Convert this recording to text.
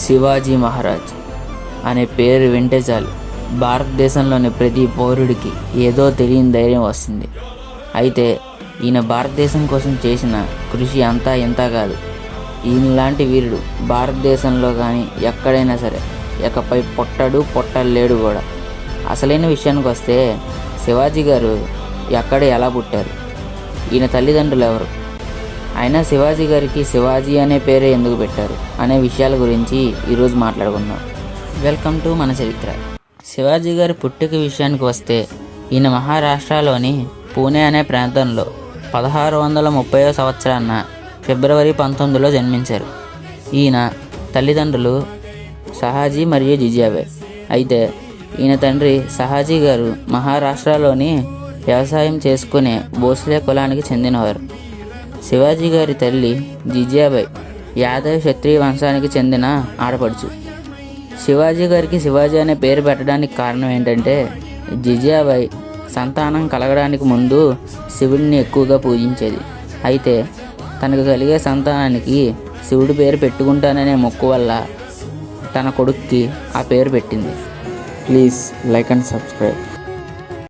శివాజీ మహారాజ్ అనే పేరు వింటే చాలు. భారతదేశంలోని ప్రతి పౌరుడికి ఏదో తెలియని ధైర్యం వస్తుంది. అయితే ఈయన భారతదేశం కోసం చేసిన కృషి అంతా ఇంత కాదు. ఈయనలాంటి వీరుడు భారతదేశంలో కానీ ఎక్కడైనా సరే ఇకపై పుట్టడు పుట్టలేడు కూడా. అసలైన విషయానికి వస్తే శివాజీ గారు ఎక్కడ ఎలా పుట్టారు? ఈయన తల్లిదండ్రులు ఎవరు? అయినా శివాజీ గారికి శివాజీ అనే పేరే ఎందుకు పెట్టారు అనే విషయాల గురించి ఈరోజు మాట్లాడుకుందాం. వెల్కమ్ టు మన చరిత్ర. శివాజీ గారి పుట్టుక విషయానికి వస్తే ఈయన మహారాష్ట్రలోని పూణే అనే ప్రాంతంలో పదహారు వందల ముప్పై సంవత్సరాన ఫిబ్రవరి పంతొమ్మిదిలో జన్మించారు. ఈయన తల్లిదండ్రులు సహాజీ మరియు జిజియాబాయ్ అయితే ఈయన తండ్రి సహాజీ గారు మహారాష్ట్రలోని వ్యవసాయం చేసుకునే భోస్లే కులానికి చెందినవారు. శివాజీ గారి తల్లి జిజియాబాయ్ యాదవ్ క్షత్రియ వంశానికి చెందిన ఆడపడుచు. శివాజీ గారికి శివాజీ అనే పేరు పెట్టడానికి కారణం ఏంటంటే జిజియాబాయ్ సంతానం కలగడానికి ముందు శివుడిని ఎక్కువగా పూజించేది. అయితే తనకు కలిగే సంతానానికి శివుడి పేరు పెట్టుకుంటాననే మొక్కు వల్ల తన కొడుక్కి ఆ పేరు పెట్టింది. Please like and subscribe.